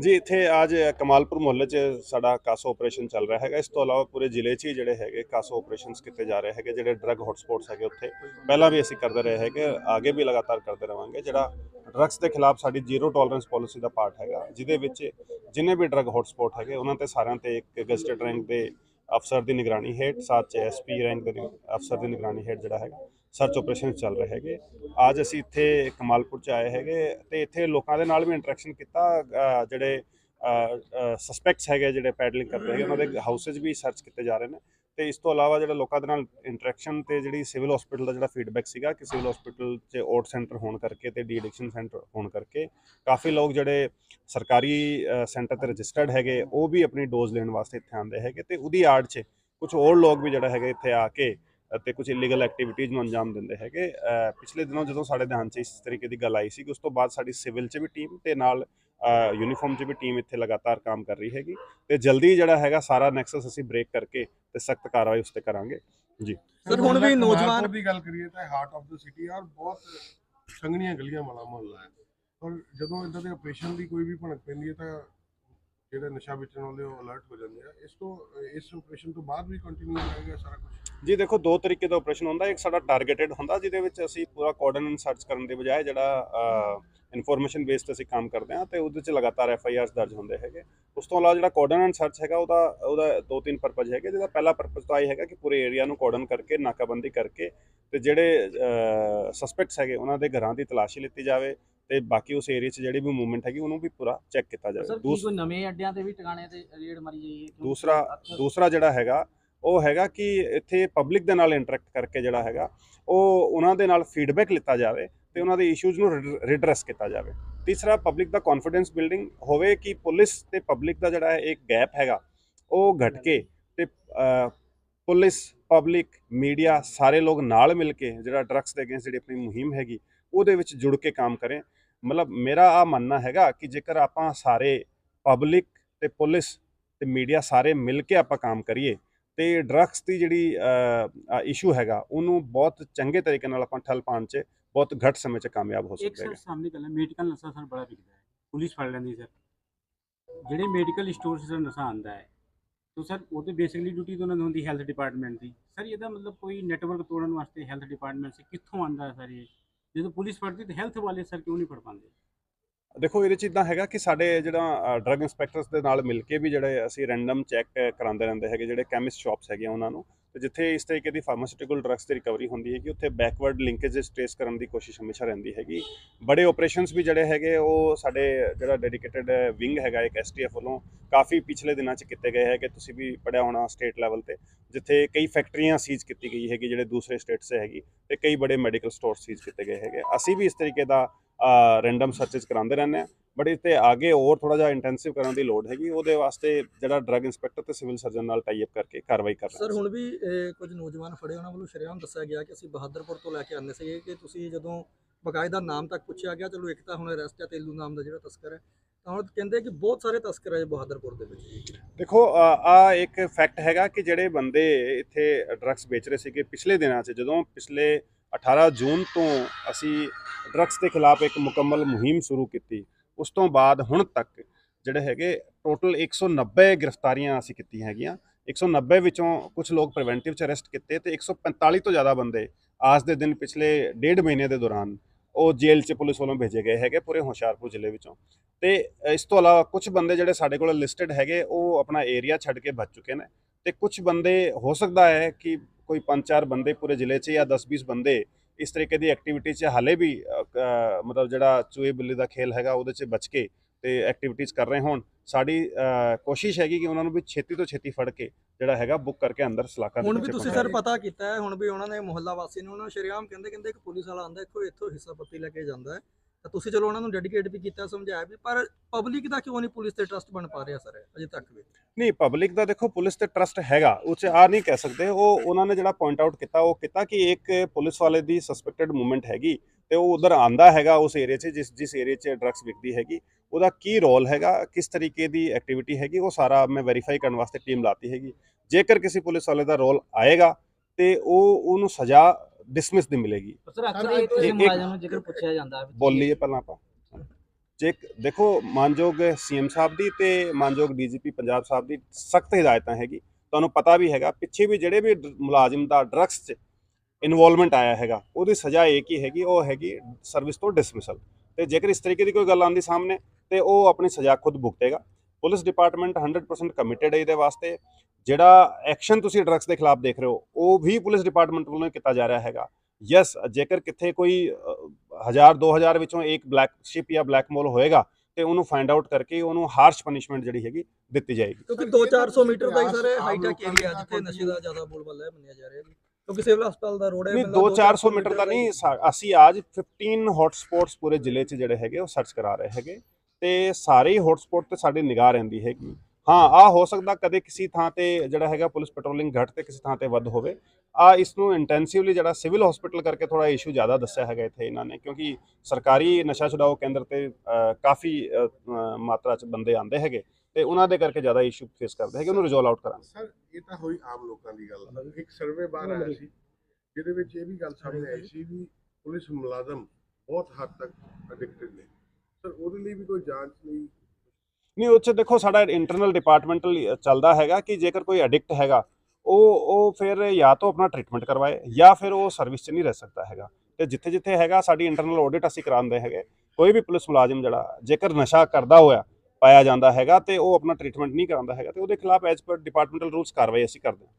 ਜੀ, ਇੱਥੇ ਅੱਜ ਕਮਾਲਪੁਰ ਮੁਹੱਲੇ 'ਚ ਸਾਡਾ ਕਾਸੋ ਆਪਰੇਸ਼ਨ ਚੱਲ ਰਿਹਾ ਹੈਗਾ। ਇਸ ਤੋਂ ਇਲਾਵਾ ਪੂਰੇ ਜ਼ਿਲ੍ਹੇ 'ਚ ਹੀ ਜਿਹੜੇ ਹੈਗੇ ਕਾਸੋ ਆਪਰੇਸ਼ਨਸ ਕੀਤੇ ਜਾ ਰਹੇ ਹੈਗੇ, ਜਿਹੜੇ ਡਰੱਗ ਹੌਟਸਪੌਟਸ ਹੈਗੇ ਉੱਥੇ। ਪਹਿਲਾਂ ਵੀ ਅਸੀਂ ਕਰਦੇ ਰਹੇ ਹੈਗੇ ਅੱਗੇ ਵੀ ਲਗਾਤਾਰ ਕਰਦੇ ਰਵਾਂਗੇ। ਜਿਹੜਾ ਡਰੱਗਸ ਦੇ ਖਿਲਾਫ ਸਾਡੀ ਜ਼ੀਰੋ ਟੋਲਰੈਂਸ ਪਾਲਿਸੀ ਦਾ ਪਾਰਟ ਹੈਗਾ, ਜਿਹਦੇ ਵਿੱਚ ਜਿੰਨੇ ਵੀ ਡਰੱਗ ਹੌਟਸਪੌਟ ਹੈਗੇ, ਉਹਨਾਂ ਤੇ ਸਾਰਿਆਂ ਤੇ ਇੱਕ ਗਜ਼ਟਡ ਰੈਂਕ ਦੇ ਅਫਸਰ ਦੀ ਨਿਗਰਾਨੀ ਹੇਠ, ਸਾਥ ਚ ਐਸਪੀ ਰੈਂਕ ਦੇ ਅਫਸਰ ਦੀ ਨਿਗਰਾਨੀ ਹੇਠ ਜਿਹੜਾ ਹੈਗਾ ਸਰਚ ਆਪਰੇਸ਼ਨ ਚੱਲ ਰਹੇ ਹੈਗੇ। ਅੱਜ ਅਸੀਂ ਇੱਥੇ ਕਮਾਲਪੁਰ ਚ ਆਏ ਹੈਗੇ ਤੇ ਇੱਥੇ ਲੋਕਾਂ ਦੇ ਨਾਲ ਵੀ ਇੰਟਰੈਕਸ਼ਨ ਕੀਤਾ ਜਿਹੜੇ ਸਸਪੈਕਟਸ ਹੈਗੇ ਜਿਹੜੇ ਪੈਡਲਿੰਗ ਕਰਦੇ ਹੈਗੇ, ਉਹਨਾਂ ਦੇ ਹਾਊਸਸ ਵੀ ਸਰਚ ਕੀਤੇ ਜਾ ਰਹੇ ਨੇ। ਤੇ ਇਸ ਤੋਂ ਇਲਾਵਾ ਜਿਹੜਾ ਲੋਕਾਂ ਦੇ ਨਾਲ ਇੰਟਰੈਕਸ਼ਨ ਤੇ ਜਿਹੜੀ ਸਿਵਲ ਹਸਪੀਟਲ ਦਾ ਜਿਹੜਾ ਫੀਡਬੈਕ ਸੀਗਾ ਕਿ ਸਿਵਲ ਹਸਪੀਟਲ 'ਚ ਓਟ ਸੈਂਟਰ ਹੋਣ ਕਰਕੇ ਤੇ ਡੀ ਐਡਿਕਸ਼ਨ ਸੈਂਟਰ ਹੋਣ ਕਰਕੇ ਕਾਫੀ ਲੋਕ ਜਿਹੜੇ ਸਰਕਾਰੀ ਸੈਂਟਰ ਤੇ ਰਜਿਸਟਰਡ ਹੈਗੇ, ਉਹ ਵੀ ਆਪਣੀ ਡੋਜ਼ ਲੈਣ ਵਾਸਤੇ ਇੱਥੇ ਆਉਂਦੇ ਹੈਗੇ ਤੇ ਉਹਦੀ ਆੜ 'ਚ ਕੁਝ ਹੋਰ ਲੋਕ ਵੀ ਜਿਹੜਾ ਹੈਗੇ ਇੱਥੇ ਆ ਕੇ ਅਤੇ ਕੁਝ ਇਲੀਗਲ ਐਕਟੀਵਿਟੀਜ਼ ਨੂੰ ਅੰਜਾਮ ਦਿੰਦੇ ਹੈਗੇ। ਪਿਛਲੇ ਦਿਨੋਂ ਜਦੋਂ ਸਾਡੇ ਧਿਆਨ 'ਚ ਇਸ ਤਰੀਕੇ ਦੀ ਗੱਲ ਆਈ ਸੀ ਕਿ ਉਸ ਤੋਂ ਬਾਅਦ ਸਾਡੀ ਸਿਵਲ 'ਚ ਵੀ ਟੀਮ ਤੇ ਨਾਲ ਯੂਨੀਫਾਰਮ 'ਚ ਵੀ ਟੀਮ ਇੱਥੇ ਲਗਾਤਾਰ ਕੰਮ ਕਰ ਰਹੀ ਹੈਗੀ। ਤੇ ਜਲਦੀ ਜਿਹੜਾ ਹੈਗਾ ਸਾਰਾ ਨੈਕਸਸ ਅਸੀਂ ਬ੍ਰੇਕ ਕਰਕੇ ਤੇ ਸਖਤ ਕਾਰਵਾਈ ਉਸ ਤੇ ਕਰਾਂਗੇ। ਸਰ, ਹੁਣ ਵੀ ਨੌਜਵਾਨ- ਦੀ ਗੱਲ ਕਰੀਏ ਤਾਂ ਹਾਰਟ ਆਫ ਦ ਸਿਟੀ ਔਰ ਬਹੁਤ ਸੰਘਣੀਆਂ ਗਲੀਆਂ ਵਾਲਾ ਮੁਹੱਲਾ ਹੈ। ਔਰ ਜਦੋਂ ਇਦਾਂ ਦੇ ਆਪਰੇਸ਼ਨ ਦੀ ਕੋਈ ਵੀ ਭਣਕ ਪੈਂਦੀ ਹੈ ਤਾਂ ਜਿਹੜੇ ਨਸ਼ਾ ਵੇਚਣ ਵਾਲੇ ਉਹ ਅਲਰਟ ਹੋ ਜਾਂਦੇ ਆ। ਇਸ ਤੋਂ, ਇਸ ਆਪਰੇਸ਼ਨ ਤੋਂ ਬਾਅਦ ਵੀ ਕੰਟੀਨਿਊ ਰਹੇਗਾ ਸਾਰਾ ਕੁਝ ਜੀ ਦੇਖੋ, ਦੋ ਤਰੀਕੇ ਦਾ ਆਪਰੇਸ਼ਨ ਹੁੰਦਾ। ਇੱਕ ਸਾਡਾ ਟਾਰਗੇਟਡ ਹੁੰਦਾ, ਜਿਹਦੇ ਵਿੱਚ ਅਸੀਂ ਪੂਰਾ ਕੋਆਰਡੀਨੇਟ ਸਰਚ ਕਰਨ ਦੇ ਬਜਾਏ ਜਿਹੜਾ ਇਨਫੋਰਮੇਸ਼ਨ ਬੇਸ ਤੇ ਅਸੀਂ ਕੰਮ ਕਰਦੇ ਹਾਂ ਤੇ ਉਹਦੇ 'ਚ ਲਗਾਤਾਰ ਐਫ ਆਈ ਆਰਸ ਦਰਜ ਹੁੰਦੇ ਹੈਗੇ। ਉਸ ਤੋਂ ਇਲਾਵਾ ਜਿਹੜਾ ਕੋਆਰਡੀਨੇਟ ਸਰਚ ਹੈਗਾ, ਉਹਦਾ ਉਹਦਾ ਦੋ ਤਿੰਨ ਪਰਪਸ ਹੈਗੇ। ਜਿਹਦਾ ਪਹਿਲਾ ਪਰਪਸ ਤਾਂ ਇਹ ਹੈਗਾ ਕਿ ਪੂਰੇ ਏਰੀਆ ਨੂੰ ਕੋਆਰਡਨ ਕਰਕੇ, ਨਾਕਾਬੰਦੀ ਕਰਕੇ ਤੇ ਜਿਹੜੇ ਸਸਪੈਕਟਸ ਹੈਗੇ, ਉਹਨਾਂ ਦੇ ਘਰਾਂ ਦੀ ਤਲਾਸ਼ੀ ਲਿੱਤੀ ਜਾਵੇ। ਤੇ ਬਾਕੀ ਉਸ ਏਰੀਆ 'ਚ ਜਿਹੜੀ ਵੀ ਮੂਵਮੈਂਟ ਹੈਗੀ ਉਹਨੂੰ ਵੀ ਪੂਰਾ ਚੈੱਕ ਕੀਤਾ ਜਾਵੇ। ਸਰ ਕੀ ਕੋਈ ਨਵੇਂ ਅੱਡਿਆਂ ਤੇ ਵੀ ਟਿਕਾਣੇ ਤੇ ਰੇਡ ਮਾਰੀ ਜਾਈਏ ਦੂਸਰਾ ਦੂਸਰਾ ਜਿਹੜਾ ਹੈਗਾ ਉਹ ਹੈਗਾ ਕਿ ਇੱਥੇ ਪਬਲਿਕ ਦੇ ਨਾਲ ਇੰਟਰੈਕਟ ਕਰਕੇ ਜਿਹੜਾ ਹੈਗਾ ਉਹ ਉਹਨਾਂ ਦੇ ਨਾਲ ਫੀਡਬੈਕ ਲਿੱਤਾ ਜਾਵੇ ਤੇ ਉਹਨਾਂ ਦੇ ਇਸ਼ੂਜ਼ ਨੂੰ ਰਿਡਰੈਸ ਕੀਤਾ ਜਾਵੇ। ਤੀਸਰਾ ਪਬਲਿਕ ਦਾ ਕੌਨਫੀਡੈਂਸ ਬਿਲਡਿੰਗ ਹੋਵੇ ਕਿ ਪੁਲਿਸ ਤੇ ਪਬਲਿਕ ਦਾ ਜਿਹੜਾ ਹੈ ਇੱਕ ਗੈਪ ਹੈਗਾ ਉਹ ਘਟ ਕੇ ਤੇ ਪੁਲਿਸ ਪਬਲਿਕ ਮੀਡੀਆ ਸਾਰੇ ਲੋਕ ਨਾਲ ਮਿਲ ਕੇ ਜਿਹੜਾ ਡਰੱਗਸ ਦੇ ਅਗੇਂਸਟ ਜਿਹੜੀ ਆਪਣੀ ਮੁਹਿੰਮ ਹੈਗੀ ਉਹਦੇ ਵਿੱਚ ਜੁੜ ਕੇ ਕੰਮ ਕਰੇ। ਮਤਲਬ ਮੇਰਾ ਆ ਮੰਨਣਾ ਹੈਗਾ ਕਿ ਜੇਕਰ ਆਪਾਂ ਸਾਰੇ ਪਬਲਿਕ ਤੇ ਪੁਲਿਸ ਤੇ ਮੀਡੀਆ ਸਾਰੇ ਮਿਲ ਕੇ ਆਪਾਂ ਕੰਮ ਕਰੀਏ ਤੇ ਡਰੱਗਸ ਦੀ ਜਿਹੜੀ ਇਸ਼ੂ ਹੈਗਾ ਉਹਨੂੰ ਬਹੁਤ ਚੰਗੇ ਤਰੀਕੇ ਨਾਲ ਆਪਾਂ ਠੱਲ ਪਾਉਣ 'ਚ ਬਹੁਤ ਘੱਟ ਸਮੇਂ 'ਚ ਕਾਮਯਾਬ ਹੋ ਇੱਕ ਸਕਦੇ ਸਰ ਹਾਂ ਸਾਹਮਣੇ ਗੱਲ ਹੈ ਮੈਡੀਕਲ ਨਸ਼ਾ ਸਰ ਬੜਾ ਵਿਕਦਾ ਹੈ ਪੁਲਿਸ ਫੜ ਲੈਂਦੀ ਸਰ। ਜਿਹੜੇ ਮੈਡੀਕਲ ਸਟੋਰ ਸਰ ਨਸ਼ਾ ਆਂਦਾ ਹੈ ਤਾਂ ਸਰ ਉਹ ਤੇ ਬੇਸਿਕਲੀ ਡਿਊਟੀ ਤਾਂ ਉਹਨਾਂ ਦੀ ਹੁੰਦੀ ਹੈਲਥ ਡਿਪਾਰਟਮੈਂਟ ਦੀ। ਸਰ ਇਹਦਾ ਮਤਲਬ ਕੋਈ ਨੈਟਵਰਕ ਤੋੜਨ ਵਾਸਤੇ ਹੈਲਥ ਡਿਪਾਰਟਮੈਂਟ ਸੇ ਕਿੱਥੋਂ ਆਂਦਾ ਹੈ ਸਰ ਇਹ? ਜਦੋਂ ਪੁਲਿਸ ਫੜਦੀ ਤਾਂ ਹੈਲਥ ਵਾਲੇ ਸਰ ਕਿਉਂ ਨਹੀਂ ਫੜ ਪਾਉਂਦੇ? ਦੇਖੋ ਇਹਦੇ ਚ ਇਦਾਂ ਹੈਗਾ ਕਿ ਸਾਡੇ ਜਿਹੜਾ ਡਰੱਗ ਇੰਸਪੈਕਟਰਸ ਦੇ ਨਾਲ ਮਿਲ ਕੇ ਵੀ ਜਿਹੜੇ ਅਸੀਂ ਰੈਂਡਮ ਚੈੱਕ ਕਰਾਉਂਦੇ ਰਹਿੰਦੇ ਹੈਗੇ, ਜਿਹੜੇ ਕੈਮਿਸਟ ਸ਼ਾਪਸ ਹੈਗੀਆਂ ਉਹਨਾਂ ਨੂੰ। ਤੇ ਜਿੱਥੇ ਇਸ ਤਰੀਕੇ ਦੀ ਫਾਰਮਾਸਿਊਟੀਕਲ ਡਰੱਗਸ ਦੀ ਰਿਕਵਰੀ ਹੁੰਦੀ ਹੈਗੀ, ਉੱਥੇ ਬੈਕਵਰਡ ਲਿੰਕੇजेस ਟ੍ਰੇਸ ਕਰਨ ਦੀ ਕੋਸ਼ਿਸ਼ ਹਮੇਸ਼ਾ ਰਹਿੰਦੀ ਹੈਗੀ। ਬੜੇ ਆਪਰੇਸ਼ਨਸ ਵੀ ਜਿਹੜੇ ਹੈਗੇ, ਉਹ ਸਾਡੇ ਜਿਹੜਾ ਡੈਡੀਕੇਟਿਡ ਵਿੰਗ ਹੈਗਾ, ਇੱਕ ਐਸਟੀਐਫ ਵੱਲੋਂ ਕਾਫੀ ਪਿਛਲੇ ਦਿਨਾਂ 'ਚ ਕੀਤੇ ਗਏ ਹੈਗੇ। ਤੁਸੀਂ ਵੀ ਪੜਿਆ ਹੋਣਾ ਸਟੇਟ ਲੈਵਲ ਤੇ, ਜਿੱਥੇ ਕਈ ਫੈਕਟਰੀਆਂ ਸੀਜ਼ ਕੀਤੀ ਗਈ ਹੈਗੀ, ਜਿਹੜੇ ਦੂਸਰੇ ਸਟੇਟ 'ਚ ਹੈਗੀ, ਤੇ ਕਈ ਬੜੇ ਮੈਡੀਕਲ ਸਟੋਰ ਸੀਜ਼ ਕੀਤੇ ਗਏ ਹੈਗੇ। ਅਸੀਂ ਵੀ ਇਸ ਤਰੀਕੇ ਦਾ ਰੈਂਡਮ ਸਰਚਸ ਕਰਾਉਂਦੇ ਰਹਿੰਦੇ ਹਾਂ। ਬਟ ਇੱਥੇ ਅੱਗੇ ਹੋਰ ਥੋੜਾ ਜਿਹਾ ਇੰਟੈਂਸਿਵ ਕਰਨ ਦੀ ਲੋੜ ਹੈਗੀ ਉਹਦੇ ਵਾਸਤੇ ਜਿਹੜਾ ਡਰੱਗ ਇੰਸਪੈਕਟਰ ਤੇ ਸਿਵਲ ਸਰਜਨ ਨਾਲ ਟਾਈ ਅਪ ਕਰਕੇ ਕਾਰਵਾਈ ਕਰ ਸਰ ਹੁਣ ਵੀ ਕੁਝ ਨੌਜਵਾਨ ਫੜੇ ਉਹਨਾਂ ਵੱਲੋਂ ਸ਼ਰੇਆਮ ਦੱਸਿਆ ਗਿਆ ਕਿ ਅਸੀਂ ਬਹਾਦਰਪੁਰ ਤੋਂ ਲੈ ਕੇ ਆਉਂਦੇ ਸੀਗੇ ਕਿ ਤੁਸੀਂ ਜਦੋਂ ਬਕਾਇਦਾ ਨਾਮ ਤੱਕ ਪੁੱਛਿਆ ਗਿਆ ਚਲੋ ਇੱਕ ਤਾਂ ਹੁਣ ਅਰੈਸਟ ਹੈ ਤੇਲੂ ਨਾਮ ਦਾ ਜਿਹੜਾ ਤਸਕਰ ਹੈ ਤਾਂ ਹੁਣ ਕਹਿੰਦੇ ਕਿ ਬਹੁਤ ਸਾਰੇ ਤਸਕਰ ਹੈ ਬਹਾਦਰਪੁਰ ਦੇ ਵਿੱਚ। ਦੇਖੋ ਆ ਇੱਕ ਫੈਕਟ ਹੈਗਾ ਕਿ ਜਿਹੜੇ ਬੰਦੇ ਇੱਥੇ ਡਰੱਗਸ ਵੇਚ ਰਹੇ ਸੀਗੇ ਪਿਛਲੇ ਦਿਨਾਂ 'ਚ ਜਦੋਂ ਪਿਛਲੇ 18 ਜੂਨ ਤੋਂ ਅਸੀਂ ਡਰੱਗਸ ਦੇ ਖਿਲਾਫ ਇੱਕ ਮੁਕੰਮਲ ਮੁਹਿੰਮ ਸ਼ੁਰੂ ਕੀਤੀ ਉਸ ਤੋਂ ਬਾਅਦ ਹੁਣ ਤੱਕ ਜਿਹੜੇ ਹੈਗੇ ਟੋਟਲ 190 ਗ੍ਰਿਫਤਾਰੀਆਂ ਅਸੀਂ ਕੀਤੀਆਂ ਹੈਗੀਆਂ। 190 ਵਿੱਚੋਂ ਕੁਝ ਲੋਕ ਪ੍ਰੀਵੈਂਟਿਵ ਚ ਅਰੈਸਟ ਕੀਤੇ ਤੇ 145 ਤੋਂ ਜ਼ਿਆਦਾ ਬੰਦੇ ਅੱਜ ਦੇ ਦਿਨ ਪਿਛਲੇ ਡੇਢ ਮਹੀਨੇ ਦੇ ਦੌਰਾਨ ਉਹ ਜੇਲ੍ਹ 'ਚ ਪੁਲਿਸ ਵੱਲੋਂ ਭੇਜੇ ਗਏ ਹੈਗੇ ਪੂਰੇ ਹੁਸ਼ਿਆਰਪੁਰ ਜ਼ਿਲ੍ਹੇ ਵਿੱਚੋਂ। ਤੇ ਇਸ ਤੋਂ ਇਲਾਵਾ ਕੁਝ ਬੰਦੇ ਜਿਹੜੇ ਸਾਡੇ ਕੋਲ ਲਿਸਟਡ ਹੈਗੇ ਉਹ ਆਪਣਾ ਏਰੀਆ ਛੱਡ ਕੇ ਭੱਜ ਚੁੱਕੇ ਨੇ। ਤੇ ਕੁਝ ਬੰਦੇ ਹੋ ਸਕਦਾ ਹੈ ਕਿ ਕੋਈ ਪੰਜ ਚਾਰ ਬੰਦੇ ਪੂਰੇ ਜ਼ਿਲ੍ਹੇ 'ਚ ਜਾਂ 10-20 ਬੰਦੇ ਇਸ ਤਰੀਕੇ ਦੀ ਐਕਟੀਵਿਟੀ 'ਚ ਹਾਲੇ ਵੀ ਅ, ਮਤਲਬ ਜਿਹੜਾ ਚੂਹੇ ਬਿੱਲੀ ਦਾ ਖੇਲ ਹੈਗਾ ਉਹਦੇ 'ਚ ਬਚ ਕੇ ਤੇ ਐਕਟੀਵਿਟੀਜ਼ ਕਰ ਰਹੇ ਹੋਣ। ਸਾਡੀ ਅ, ਕੋਸ਼ਿਸ਼ ਹੈਗੀ ਕਿ ਉਹਨਾਂ ਨੂੰ ਵੀ ਛੇਤੀ ਤੋਂ ਛੇਤੀ ਫੜ ਕੇ ਜਿਹੜਾ ਹੈਗਾ ਬੁੱਕ ਕਰਕੇ ਅੰਦਰ ਸਲਾਖਾਂ ਦੇ ਹੁਣ ਵੀ ਤੁਸੀਂ ਪਹੁੰਚਾਇਆ ਸਰ ਪਤਾ ਕੀਤਾ ਹੈ ਹੁਣ ਵੀ ਉਹਨਾਂ ਨੇ ਮੁਹੱਲਾ ਵਾਸੀ ਨੇ ਉਹਨਾਂ ਨੂੰ ਸ਼ਰੇਆਮ ਕਹਿੰਦੇ ਕਹਿੰਦੇ ਇੱਕ ਪੁਲਿਸ ਵਾਲਾ ਆਂਦਾ ਇੱਥੋਂ ਇੱਥੋਂ ਹਿੱਸਾ ਪੱਤੀ ਲੈ ਕੇ ਜਾਂਦਾ ਹੈ। ਤਾਂ ਤੁਸੀਂ ਚਲੋ ਉਹਨਾਂ ਨੂੰ ਡੈਡੀਕੇਟ ਵੀ ਕੀਤਾ ਸਮਝਾਇਆ ਵੀ ਪਰ ਪਬਲਿਕ ਦਾ ਕਿਉਂ ਨਹੀਂ ਪੁਲਿਸ ਤੇ ਟਰਸਟ ਬਣ ਪਾ ਰਿਹਾ ਸਰ ਅਜੇ ਤੱਕ ਵੀ? ਨਹੀਂ ਪਬਲਿਕ ਦਾ ਦੇਖੋ ਪੁਲਿਸ ਤੇ ਟਰਸਟ ਹੈਗਾ ਉਹ 'ਚ ਆ ਨਹੀਂ ਕਹਿ ਸਕਦੇ। ਉਹ ਉਹਨਾਂ ਨੇ ਜਿਹੜਾ ਪੁਆਇੰਟ ਆਊਟ ਕੀਤਾ ਉਹ ਕੀਤਾ ਕਿ ਇੱਕ ਪੁਲਿਸ ਵਾਲੇ ਦੀ ਸਸਪੈਕਟਡ ਮੂਵਮੈਂਟ ਹੈਗੀ ਤੇ ਉਹ ਉਧਰ ਆਂਦਾ ਹੈਗਾ ਉਸ ਏਰੀਆ 'ਚ ਜਿਸ ਜਿਸ ਏਰੀਆ 'ਚ ਡਰੱਗਸ ਵਿਕਦੀ ਹੈਗੀ। ਉਹਦਾ ਕੀ ਰੋਲ ਹੈਗਾ ਕਿਸ ਤਰੀਕੇ ਦੀ ਐਕਟੀਵਿਟੀ ਹੈਗੀ ਉਹ ਸਾਰਾ ਮੈਂ ਵੈਰੀਫਾਈ ਕਰਨ ਵਾਸਤੇ ਟੀਮ ਲਾਤੀ ਹੈਗੀ। ਜੇਕਰ ਕਿਸੇ ਪੁਲਿਸ ਵਾਲੇ ਦਾ ਰੋਲ ਆਏਗਾ ਤੇ ਉਹ ਉਹਨੂੰ ਸਜ਼ਾ ਡਿਸਮਿਸ ਦੀ ਮਿਲੇਗੀ। ਸਰ ਅਕਸਰ ਸਰ, ਇਹ ਕਿਸੇ ਇੱਕ- ਮੁਲਾਜ਼ਮ ਨੂੰ ਜੇਕਰ ਪੁੱਛਿਆ ਜਾਂਦਾ ਬੋਲੀਏ ਪਹਿਲਾਂ ਆਪਾਂ। ਜੇ ਦੇਖੋ, ਮਾਨਯੋਗ ਸੀਐਮ ਸਾਹਿਬ ਦੀ ਤੇ ਮਾਨਯੋਗ ਡੀਜੀਪੀ ਪੰਜਾਬ ਸਾਹਿਬ ਦੀ ਸਖਤ ਹਦਾਇਤਾਂ ਹੈਗੀ। ਤੁਹਾਨੂੰ ਪਤਾ ਵੀ ਹੈਗਾ, ਪਿੱਛੇ ਵੀ ਜਿਹੜੇ ਵੀ ਡ- ਮੁਲਾਜ਼ਮ ਦਾ ਡਰੱਗਸ 'ਚ ਇਨਵੋਲਵਮੈਂਟ ਆਇਆ ਹੈਗਾ, ਉਹਦੀ ਸਜ਼ਾ ਇਹ ਕੀ ਹੈਗੀ, ਉਹ ਹੈਗੀ ਸਰਵਿਸ ਤੋਂ ਡਿਸਮਿਸਲ ਤੇ ਜੇਕਰ ਇਸ ਤਰੀਕੇ ਦੀ ਕੋਈ ਗੱਲ ਆਉਂਦੀ ਸਾਹਮਣੇ, ਤੇ ਉਹ ਆਪਣੀ ਸਜ਼ਾ ਖੁਦ ਭੁਗਤੇਗਾ। ਪੁਲਿਸ ਡਿਪਾਰਟਮੈਂਟ 100% ਕਮਿਟਿਡ ਹੈ ਇਹਦੇ ਵਾਸਤੇ। ਜਿਹੜਾ ਐਕਸ਼ਨ ਤੁਸੀਂ ਡਰੱਗਸ ਦੇ ਖਿਲਾਫ ਦੇਖ ਰਹੇ ਹੋ, ਉਹ ਵੀ ਪੁਲਿਸ ਡਿਪਾਰਟਮੈਂਟ ਵੱਲੋਂ ਹੀ ਕੀਤਾ ਜਾ ਰਿਹਾ ਹੈਗਾ। ਯੈਸ ਜੇਕਰ ਕਿੱਥੇ ਕੋਈ ਅ, ਹਜ਼ਾਰ 2000 ਵਿੱਚੋਂ ਇੱਕ ਬਲੈਕ ਸ਼ਿਪ ਜਾਂ ਬਲੈਕ ਮੋਲ ਹੋਏਗਾ ਤੇ ਉਹਨੂੰ ਫਾਈਂਡ ਆਊਟ ਕਰਕੇ ਉਹਨੂੰ ਹਾਰਸ਼ ਪਨਿਸ਼ਮੈਂਟ ਜਿਹੜੀ ਹੈਗੀ ਦਿੱਤੀ ਜਾਏਗੀ। ਕਿਉਂਕਿ ਸਰ, ਇਹ ਤਾਂ 2-400 ਮੀਟਰ ਦਾ ਹੀ ਸਰ ਹਾਈਟੈਕ ਏਰੀਆ ਜਿੱਥੇ ਨਸ਼ੇ ਦਾ ਜ਼ਿਆਦਾ ਬੋਲਬਾਲਾ ਹੈ ਮੰਨਿਆ ਜਾ ਰਿਹਾ ਜੀ। ਕਿਉਂਕਿ ਸਿਵਲ ਹਸਪਤਾਲ ਦਾ ਰੋਡ ਹੈ ਨਹੀਂ ਮਤਲਬ 2-400 ਮੀਟਰ ਦਾ ਨਹੀਂ ਅਸੀਂ ਅੱਜ 15 ਹੌਟ ਸਪੌਟਸ ਪੂਰੇ ਜ਼ਿਲ੍ਹੇ 'ਚ ਜਿਹੜੇ ਹੈਗੇ ਉਹ ਸਰਚ ਕਰਾ ਰਹੇ ਹੈਗੇ ਤੇ ਸਾਰੇ ਹੀ ਹੌਟ ਸਪੌਟ ਤੇ ਸਾਡੀ ਨਿਗਾਹ ਰਹਿੰਦੀ ਹੈਗੀ। ਹਾਂ ਆ ਹੋ ਸਕਦਾ ਕਦੇ ਕਿਸੇ ਥਾਂ ਤੇ ਜਿਹੜਾ ਹੈਗਾ ਪੁਲਿਸ ਪੈਟਰੋਲਿੰਗ ਘੱਟ ਤੇ ਕਿਸੇ ਥਾਂ ਤੇ ਵੱਧ ਹੋਵੇ। ਆ ਇਸ ਨੂੰ ਇੰਟੈਂਸਿਵਲੀ ਜਿਹੜਾ ਸਿਵਲ ਹਸਪੀਟਲ ਕਰਕੇ ਥੋੜਾ ਇਸ਼ੂ ਜ਼ਿਆਦਾ ਦੱਸਿਆ ਹੈਗਾ ਇੱਥੇ ਇਹਨਾਂ ਨੇ, ਕਿਉਂਕਿ ਸਰਕਾਰੀ ਨਸ਼ਾ ਛੁਡਾਓ ਕੇਂਦਰ ਤੇ ਕਾਫੀ ਮਾਤਰਾ 'ਚ ਬੰਦੇ ਆਉਂਦੇ ਹੈਗੇ ਤੇ ਉਹਨਾਂ ਦੇ ਕਰਕੇ ਜ਼ਿਆਦਾ ਇਸ਼ੂ ਫੇਸ ਕਰਦੇ ਹੈਗੇ, ਉਹਨੂੰ ਰਿਜ਼ੋਲਵ ਆਊਟ ਕਰਾਂਗੇ। ਸਰ, ਇਹ ਤਾਂ ਹੋਈ ਆਮ ਲੋਕਾਂ ਦੀ ਗੱਲ ਇੱਕ ਸਰਵੇ ਬਾਹਰ ਆਇਆ ਸੀ, ਜਿਹਦੇ ਵਿੱਚ ਇਹ ਵੀ ਗੱਲ ਸਾਹਮਣੇ ਆਈ ਸੀ ਵੀ ਪੁਲਿਸ ਮੁਲਾਜ਼ਮ ਬਹੁਤ ਹੱਦ ਤੱਕ ਐਡਿਕਟਡ ਨੇ। ਸਰ, ਉਹਦੇ ਲਈ ਵੀ ਕੋਈ ਜਾਂਚ ਨਹੀਂ ਨਹੀਂ, ਉਹ 'ਚ ਦੇਖੋ ਸਾਡਾ ਇੰਟਰਨਲ ਡਿਪਾਰਟਮੈਂਟਲ ਚੱਲਦਾ ਹੈਗਾ ਕਿ ਜੇਕਰ ਕੋਈ ਐਡਿਕਟ ਹੈਗਾ, ਉਹ ਉਹ ਫਿਰ ਜਾਂ ਤਾਂ ਆਪਣਾ ਟ੍ਰੀਟਮੈਂਟ ਕਰਵਾਏ ਜਾਂ ਫਿਰ ਉਹ ਸਰਵਿਸ 'ਚ ਨਹੀਂ ਰਹਿ ਸਕਦਾ ਹੈਗਾ। ਤੇ ਜਿੱਥੇ ਜਿੱਥੇ ਹੈਗਾ, ਸਾਡੀ ਇੰਟਰਨਲ ਆਡਿਟ ਅਸੀਂ ਕਰਾਉਂਦੇ ਹੈਗੇ। ਕੋਈ ਵੀ ਪੁਲਿਸ ਮੁਲਾਜ਼ਮ ਜਿਹੜਾ ਜੇਕਰ ਨਸ਼ਾ ਕਰਦਾ ਹੋਇਆ, ਪਾਇਆ ਜਾਂਦਾ ਹੈਗਾ ਤੇ ਉਹ ਆਪਣਾ ਟ੍ਰੀਟਮੈਂਟ ਨਹੀਂ ਕਰਾਉਂਦਾ ਹੈਗਾ ਤੇ ਉਹਦੇ ਖਿਲਾਫ ਐਜ਼ ਪਰ ਡਿਪਾਰਟਮੈਂਟਲ ਰੂਲਸ ਕਾਰਵਾਈ ਅਸੀਂ ਕਰਦੇ ਹਾਂ।